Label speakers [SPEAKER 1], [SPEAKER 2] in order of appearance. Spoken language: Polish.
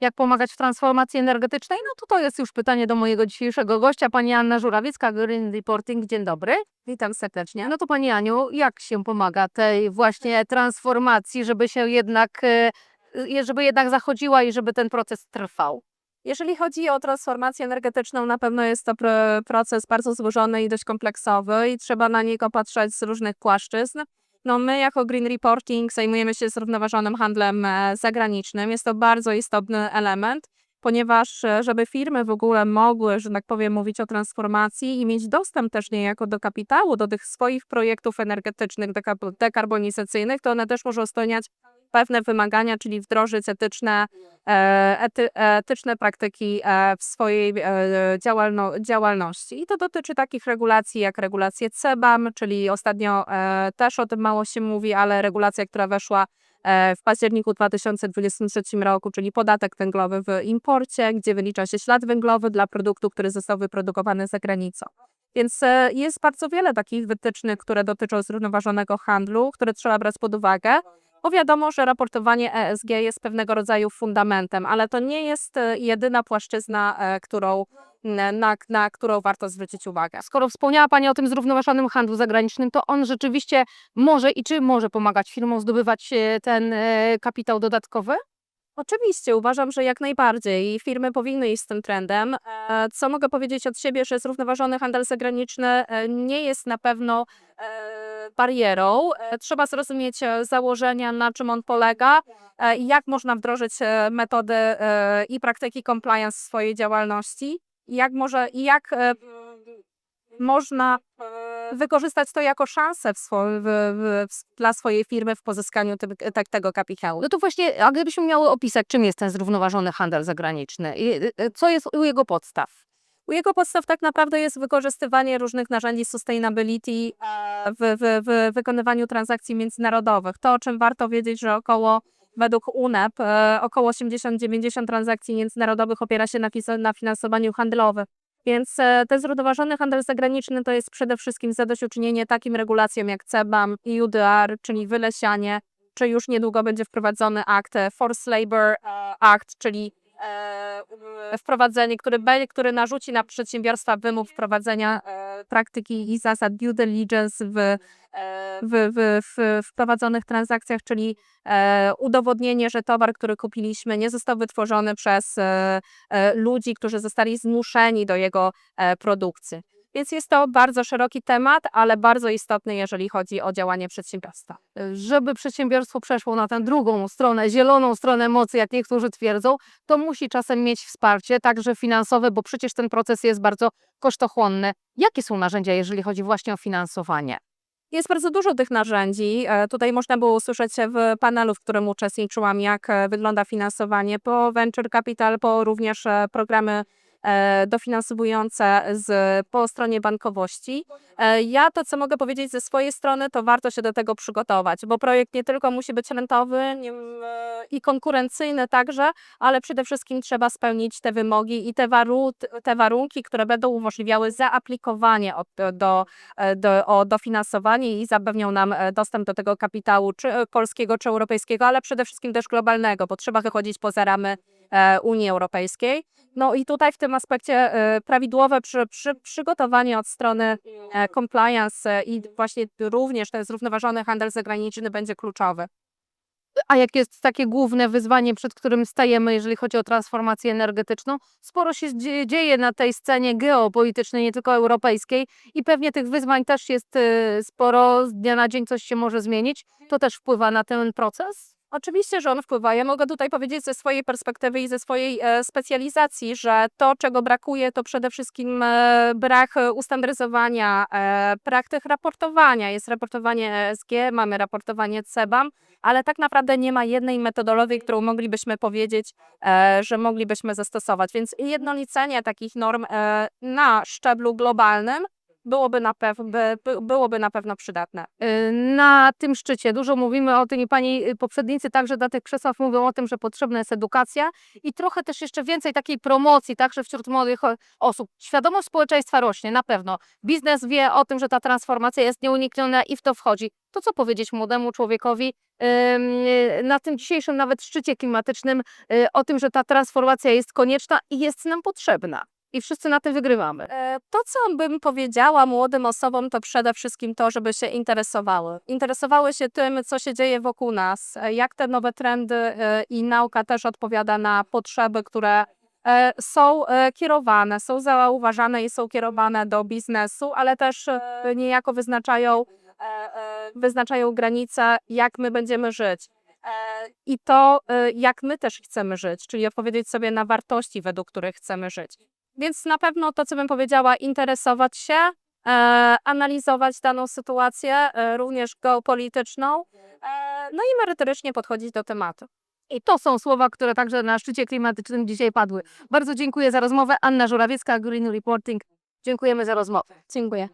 [SPEAKER 1] jak pomagać w transformacji energetycznej? No to to jest już pytanie do mojego dzisiejszego gościa, pani Anna Żurawiecka, Green Reporting. Dzień dobry.
[SPEAKER 2] Witam serdecznie.
[SPEAKER 1] No to pani Aniu, jak się pomaga tej właśnie transformacji, żeby się jednak, e, e, żeby jednak zachodziła i żeby ten proces trwał?
[SPEAKER 2] Jeżeli chodzi o transformację energetyczną, na pewno jest to pr- proces bardzo złożony i dość kompleksowy i trzeba na niego patrzeć z różnych płaszczyzn. No my jako Green Reporting zajmujemy się zrównoważonym handlem e, zagranicznym. Jest to bardzo istotny element, ponieważ e, żeby firmy w ogóle mogły, że tak powiem, mówić o transformacji i mieć dostęp też niejako do kapitału, do tych swoich projektów energetycznych, deka- dekarbonizacyjnych, to one też muszą spełniać pewne wymagania, czyli wdrożyć etyczne e, ety, etyczne praktyki e, w swojej e, działalno, działalności. I to dotyczy takich regulacji jak regulacje CBAM, czyli ostatnio też o tym mało się mówi, ale regulacja, która weszła w październiku 2023 roku, czyli podatek węglowy w imporcie, gdzie wylicza się ślad węglowy dla produktu, który został wyprodukowany za granicą. Więc jest bardzo wiele takich wytycznych, które dotyczą zrównoważonego handlu, które trzeba brać pod uwagę. Bo wiadomo, że raportowanie ESG jest pewnego rodzaju fundamentem, ale to nie jest e, jedyna płaszczyzna, e, którą, na, na którą warto zwrócić uwagę.
[SPEAKER 1] Skoro wspomniała Pani o tym zrównoważonym handlu zagranicznym, to on rzeczywiście może i czy może pomagać firmom zdobywać e, ten kapitał dodatkowy?
[SPEAKER 2] Oczywiście, uważam, że jak najbardziej firmy powinny iść z tym trendem. Co mogę powiedzieć od siebie, że zrównoważony handel zagraniczny nie jest na pewno barierą. E, Trzeba zrozumieć e, założenia, na czym on polega e, i jak można wdrożyć metody i praktyki compliance w swojej działalności i jak może i jak można wykorzystać to jako szansę w w, w, dla swojej firmy w pozyskaniu tym, tak, tego kapitału.
[SPEAKER 1] No to właśnie, a gdybyśmy miały opisać, czym jest ten zrównoważony handel zagraniczny i co jest u jego podstaw?
[SPEAKER 2] U jego podstaw tak naprawdę jest wykorzystywanie różnych narzędzi sustainability e, w, w, w wykonywaniu transakcji międzynarodowych. To, o czym warto wiedzieć, że około według UNEP e, około 80-90 transakcji międzynarodowych opiera się na, na finansowaniu handlowym. Więc e, ten zrównoważony handel zagraniczny to jest przede wszystkim zadośćuczynienie takim regulacjom jak CBAM i UDR, czyli wylesianie, czy już niedługo będzie wprowadzony akt Forced Labor Act, czyli wprowadzenie, który, który narzuci na przedsiębiorstwa wymóg wprowadzenia e, praktyki i zasad due diligence w, e, w, w, w wprowadzonych transakcjach, czyli e, udowodnienie, że towar, który kupiliśmy, nie został wytworzony przez e, e, ludzi, którzy zostali zmuszeni do jego e, produkcji. Więc jest to bardzo szeroki temat, ale bardzo istotny, jeżeli chodzi o działanie przedsiębiorstwa.
[SPEAKER 1] Żeby przedsiębiorstwo przeszło na tę drugą stronę, zieloną stronę mocy, jak niektórzy twierdzą, to musi czasem mieć wsparcie, także finansowe, bo przecież ten proces jest bardzo kosztochłonny. Jakie są narzędzia, jeżeli chodzi właśnie o finansowanie?
[SPEAKER 2] Jest bardzo dużo tych narzędzi. E, Tutaj można było usłyszeć w panelu, w którym uczestniczyłam, jak e, wygląda finansowanie po venture capital, po również e, programy dofinansowujące z, po stronie bankowości. E, Ja to, co mogę powiedzieć ze swojej strony, to warto się do tego przygotować, bo projekt nie tylko musi być rentowy e, i konkurencyjny także, ale przede wszystkim trzeba spełnić te wymogi i te, waru, te warunki, które będą umożliwiały zaaplikowanie od, do, e, do, o dofinansowanie i zapewnią nam e, dostęp do tego kapitału czy e, polskiego, czy europejskiego, ale przede wszystkim też globalnego, bo trzeba wychodzić poza ramy e, Unii Europejskiej. No i tutaj w tym aspekcie e, prawidłowe przy, przy, przygotowanie od strony e, compliance e, i właśnie również ten zrównoważony handel zagraniczny będzie kluczowy.
[SPEAKER 1] A jakie jest takie główne wyzwanie, przed którym stajemy, jeżeli chodzi o transformację energetyczną? Sporo się dzie- dzieje na tej scenie geopolitycznej, nie tylko europejskiej, i pewnie tych wyzwań też jest y, sporo. Z dnia na dzień coś się może zmienić. To też wpływa na ten proces?
[SPEAKER 2] Oczywiście, że on wpływa. Ja mogę tutaj powiedzieć ze swojej perspektywy i ze swojej e, specjalizacji, że to, czego brakuje, to przede wszystkim e, brak e, ustandaryzowania, brak tych raportowania. Jest raportowanie ESG, mamy raportowanie CBAM, ale tak naprawdę nie ma jednej metodologii, którą moglibyśmy powiedzieć, że moglibyśmy zastosować. Więc jednolicenie takich norm na szczeblu globalnym byłoby na, pew- by, by, byłoby na pewno przydatne.
[SPEAKER 1] Y, Na tym szczycie dużo mówimy o tym i pani y, poprzednicy także na tych krzesłach mówią o tym, że potrzebna jest edukacja i trochę też jeszcze więcej takiej promocji, także wśród młodych osób. Świadomość społeczeństwa rośnie, na pewno. Biznes wie o tym, że ta transformacja jest nieunikniona i w to wchodzi. To co powiedzieć młodemu człowiekowi y, na tym dzisiejszym nawet szczycie klimatycznym o tym, że ta transformacja jest konieczna i jest nam potrzebna. I wszyscy na tym wygrywamy.
[SPEAKER 2] E, To, co bym powiedziała młodym osobom, to przede wszystkim to, żeby się interesowały. Interesowały się tym, co się dzieje wokół nas, e, jak te nowe trendy e, i nauka też odpowiada na potrzeby, które są kierowane, są zauważane i są kierowane do biznesu, ale też niejako wyznaczają, wyznaczają granice, jak my będziemy żyć. I to, jak my też chcemy żyć, czyli odpowiedzieć sobie na wartości, według których chcemy żyć. Więc na pewno to, co bym powiedziała, interesować się, e, analizować daną sytuację, e, również geopolityczną, e, no i merytorycznie podchodzić do tematu.
[SPEAKER 1] I to są słowa, które także na szczycie klimatycznym dzisiaj padły. Bardzo dziękuję za rozmowę. Anna Żurawiecka, Green Reporting. Dziękujemy za rozmowę.
[SPEAKER 2] Dziękuję.